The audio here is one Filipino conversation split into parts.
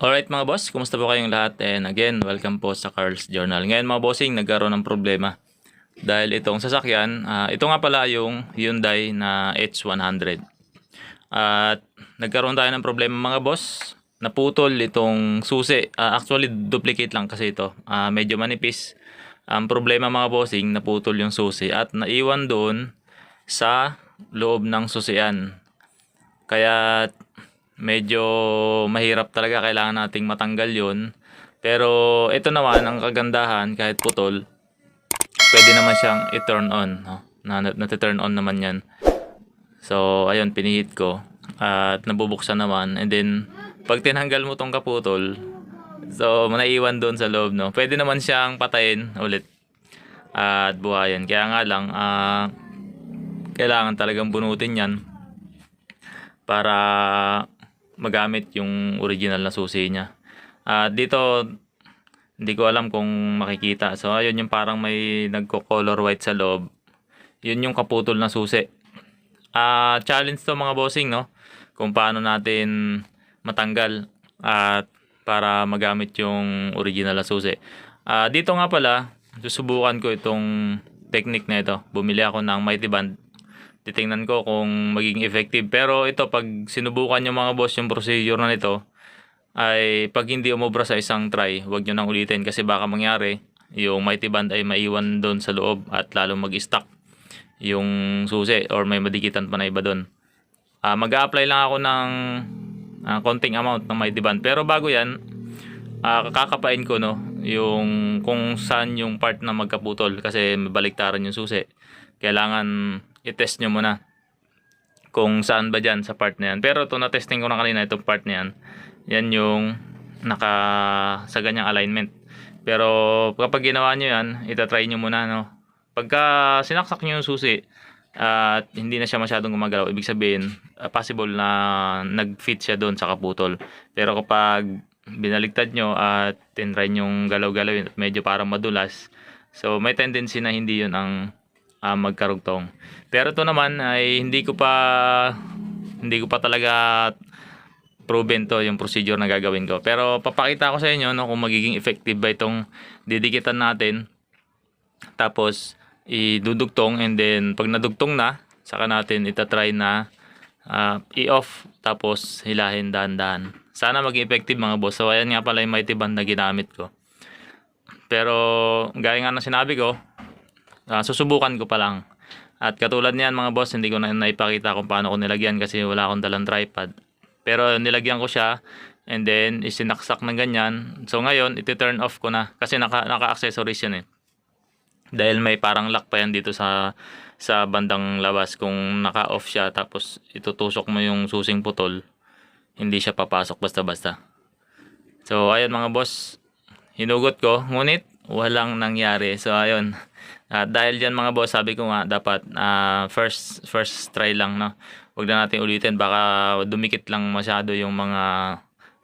Alright mga boss, kumusta po kayong lahat? And again, welcome po sa Carl's Journal. Ngayon mga bossing, nagkaroon ng problema. Dahil itong sasakyan, ah, ito nga pala yung Hyundai na H100. At nagkaroon tayo ng problema mga boss. Naputol itong susi. Ah, actually, duplicate lang kasi ito. Ah, medyo manipis. Ang problema mga bossing, naputol yung susi at naiwan doon sa loob ng susian. Kaya medyo mahirap talaga kailangan nating matanggal yon pero ito naman ang kagandahan kahit putol pwede naman siyang i-turn on no? na, na, turn on naman yan. So ayun pinihit ko. At nabubuksan naman. And then pag tinanggal mo tong kaputol so naiwan doon sa loob no? Pwede naman siyang patayin ulit at buhayin. Kaya nga lang ah, kailangan talagang bunutin yan para magamit yung original na susi niya. At dito, hindi ko alam kung makikita. So, ayun yung parang may nagko-color white sa loob. Yun yung kaputol na susi. Ah, challenge to mga bossing, no? Kung paano natin matanggal at para magamit yung original na susi. Ah, dito nga pala, susubukan ko itong technique na ito. Bumili ako ng Mighty Band titingnan ko kung magiging effective. Pero ito, pag sinubukan yung mga boss yung procedure na nito, ay pag hindi umobra sa isang try, huwag nyo nang ulitin kasi baka mangyari, yung mighty band ay maiwan doon sa loob at lalong mag-stuck yung susi or may madikitan pa na iba doon. Ah, mag-a-apply lang ako ng ah, konting amount ng mighty band. Pero bago yan, ah, kakapain ko no, yung kung saan yung part na magkaputol kasi baliktaran yung susi. Kailangan i-test nyo muna kung saan ba dyan sa part na yan. Pero ito na-testing ko na kanina itong part na yan. Yan yung naka sa ganyang alignment. Pero kapag ginawa nyo yan, itatry nyo muna. No? Pagka sinaksak nyo yung susi at hindi na siya masyadong gumagalaw, ibig sabihin uh, possible na nag-fit siya doon sa kaputol. Pero kapag binaligtad nyo at tinry nyong galaw-galawin at medyo parang madulas, so may tendency na hindi yun ang uh, magkarugtong. Pero ito naman ay hindi ko pa hindi ko pa talaga proven to yung procedure na gagawin ko. Pero papakita ko sa inyo no, kung magiging effective ba itong didikitan natin. Tapos idudugtong and then pag nadugtong na, saka natin itatry na uh, i-off tapos hilahin dahan-dahan. Sana maging effective mga boss. So ayan nga pala yung mighty band na ginamit ko. Pero gaya nga ng sinabi ko, uh, susubukan ko pa lang. At katulad niyan mga boss, hindi ko na naipakita kung paano ko nilagyan kasi wala akong dalang tripod. Pero nilagyan ko siya and then isinaksak ng ganyan. So ngayon, iti-turn off ko na kasi naka, naka-accessories yan eh. Dahil may parang lock pa yan dito sa sa bandang labas kung naka-off siya tapos itutusok mo yung susing putol hindi siya papasok basta-basta so ayun mga boss hinugot ko ngunit walang nangyari so ayun at dahil diyan mga boss sabi ko nga dapat uh, first first try lang no wag na natin ulitin baka dumikit lang masyado yung mga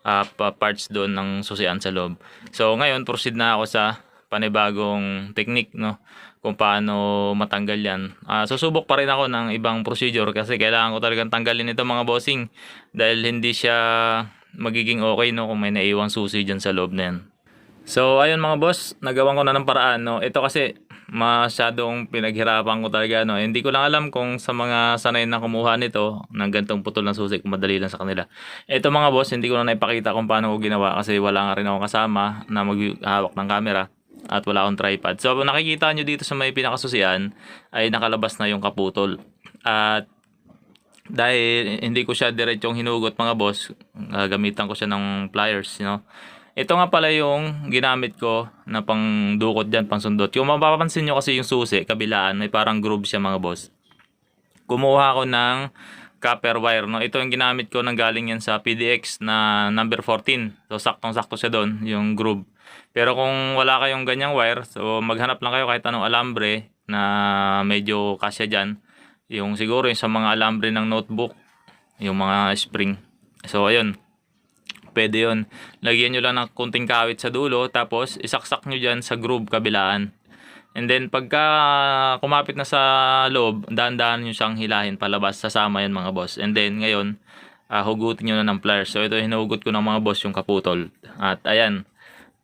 uh, parts doon ng susian sa loob so ngayon proceed na ako sa panibagong technique no kung paano matanggal yan. Uh, susubok pa rin ako ng ibang procedure kasi kailangan ko talagang tanggalin ito mga bossing dahil hindi siya magiging okay no kung may naiwang susi dyan sa loob na yan. So ayun mga boss, nagawan ko na ng paraan no. Ito kasi masyadong pinaghirapan ko talaga no. Hindi ko lang alam kung sa mga sanay na kumuha nito ng gantong putol ng susi kung madali lang sa kanila. Ito mga boss, hindi ko na naipakita kung paano ko ginawa kasi wala nga rin ako kasama na maghawak ng camera at wala akong tripod. So nakikita nyo dito sa may pinakasusian ay nakalabas na yung kaputol. At dahil hindi ko siya diretsong hinugot mga boss, gamitan ko siya ng pliers, you know. Ito nga pala yung ginamit ko na pang dukot dyan, pang sundot. Kung mapapansin nyo kasi yung susi, kabilaan, may parang groove siya mga boss. Kumuha ako ng copper wire. No? Ito yung ginamit ko nang galing yan sa PDX na number 14. So saktong-sakto siya doon, yung groove. Pero kung wala kayong ganyang wire, so maghanap lang kayo kahit anong alambre na medyo kasya dyan. Yung siguro yung sa mga alambre ng notebook, yung mga spring. So ayun, pwede yun. Lagyan nyo lang ng kunting kawit sa dulo, tapos isaksak nyo dyan sa groove kabilaan. And then pagka kumapit na sa loob, dahan-dahan nyo siyang hilahin palabas, sasama yan mga boss. And then ngayon, ah, hugutin nyo na ng pliers. So ito hinugot ko ng mga boss yung kaputol. At ayan,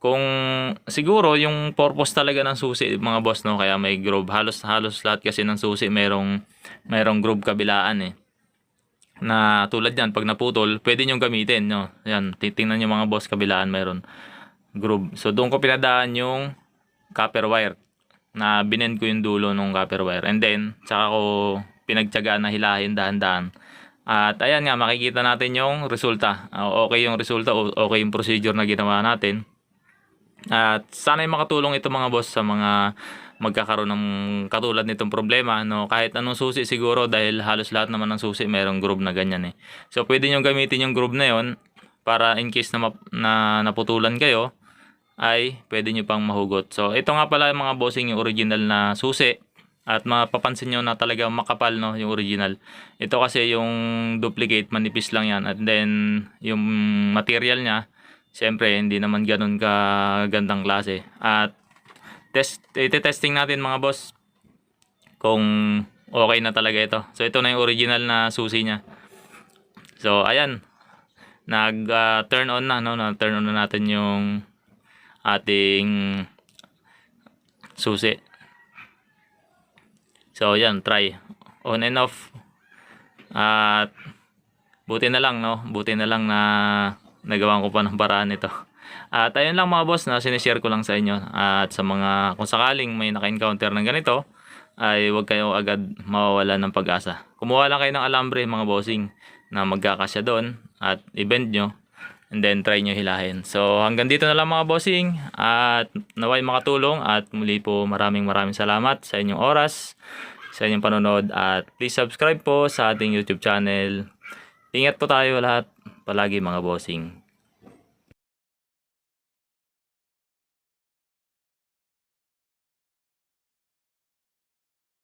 kung siguro yung purpose talaga ng susi mga boss no kaya may groove halos halos lahat kasi ng susi merong merong groove kabilaan eh na tulad yan pag naputol pwede nyo gamitin no? Yan titingnan nyo mga boss kabilaan meron groove. So doon ko pinadaan yung copper wire na binend ko yung dulo ng copper wire. And then saka ko pinagtyagaan na hilahin dahan-dahan. At ayan nga makikita natin yung resulta. Ah, okay yung resulta okay yung procedure na ginawa natin at sana makatulong ito mga boss sa mga magkakaroon ng katulad nitong problema no? Kahit anong susi siguro dahil halos lahat naman ng susi merong groove na ganyan eh. So pwede nyo gamitin yung groove na yon para in case na, na naputulan kayo ay pwede nyo pang mahugot. So ito nga pala mga bossing yung original na susi. At mapapansin nyo na talaga makapal no yung original. Ito kasi yung duplicate manipis lang yan. At then yung material niya Siyempre, hindi naman ganun ka gandang klase. At test, ite-testing natin mga boss kung okay na talaga ito. So, ito na yung original na susi niya. So, ayan. Nag-turn on na, no? Na-turn on na natin yung ating susi. So, ayan, try. On and off. At buti na lang, no? Buti na lang na nagawa ko pa ng paraan ito. At ayun lang mga boss na sinishare ko lang sa inyo. At sa mga kung sakaling may naka-encounter ng ganito, ay huwag kayo agad mawawala ng pag-asa. Kumuha lang kayo ng alambre mga bossing na magkakasya doon at i-bend nyo and then try nyo hilahin. So hanggang dito na lang mga bossing at naway makatulong at muli po maraming maraming salamat sa inyong oras, sa inyong panonood at please subscribe po sa ating YouTube channel. Ingat po tayo lahat palagi mga bossing.